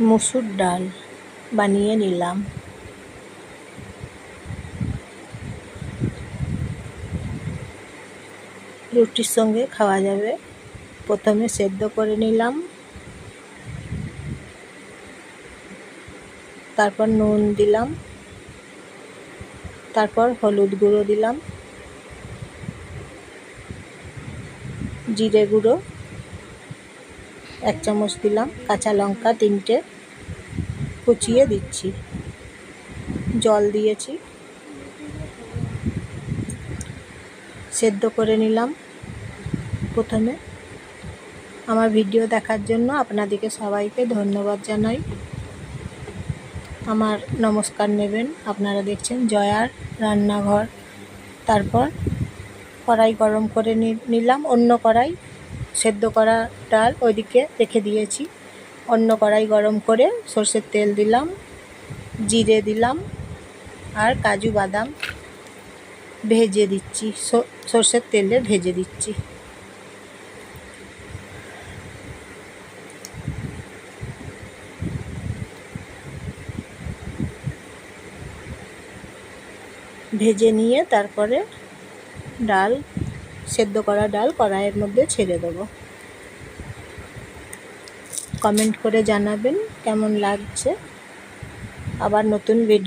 মুসুর ডাল বানিয়ে নিলাম। রুটির সঙ্গে খাওয়া যাবে। প্রথমে সেদ্ধ করে নিলাম। তারপর নুন দিলাম। তারপর হলুদ গুঁড়ো দিলাম। জিরে গুঁড়ো। এক চামচ দিলাম, কাঁচা লঙ্কা তিনটে। কুচিয়ে দিচ্ছি। জল দিয়েছি। সেদ্ধ করে নিলাম প্রথমে। আমার ভিডিও দেখার জন্য আপনাদেরকে সবাইকে ধন্যবাদ জানাই। আমার নমস্কার নেবেন। আপনারা দেখছেন জয়ার রান্নাঘর। তারপর কড়াই গরম করে নিলাম। অন্য কড়াই সেদ্ধ করা ডাল ওইদিকে রেখে দিয়েছি। অন্য কড়াই গরম করে সর্ষের তেল দিলাম, জিরে দিলাম আর কাজু বাদাম ভেজে দিচ্ছি সর্ষের তেলে ভেজে দিচ্ছি। ভেজে নিয়ে তারপরে ডাল সেদ্ধ করা ডাল কড়াইয়ের মধ্যে ছেড়ে দেবো। কমেন্ট করে জানাবেন কেমন লাগছে। আবার নতুন ভিডিও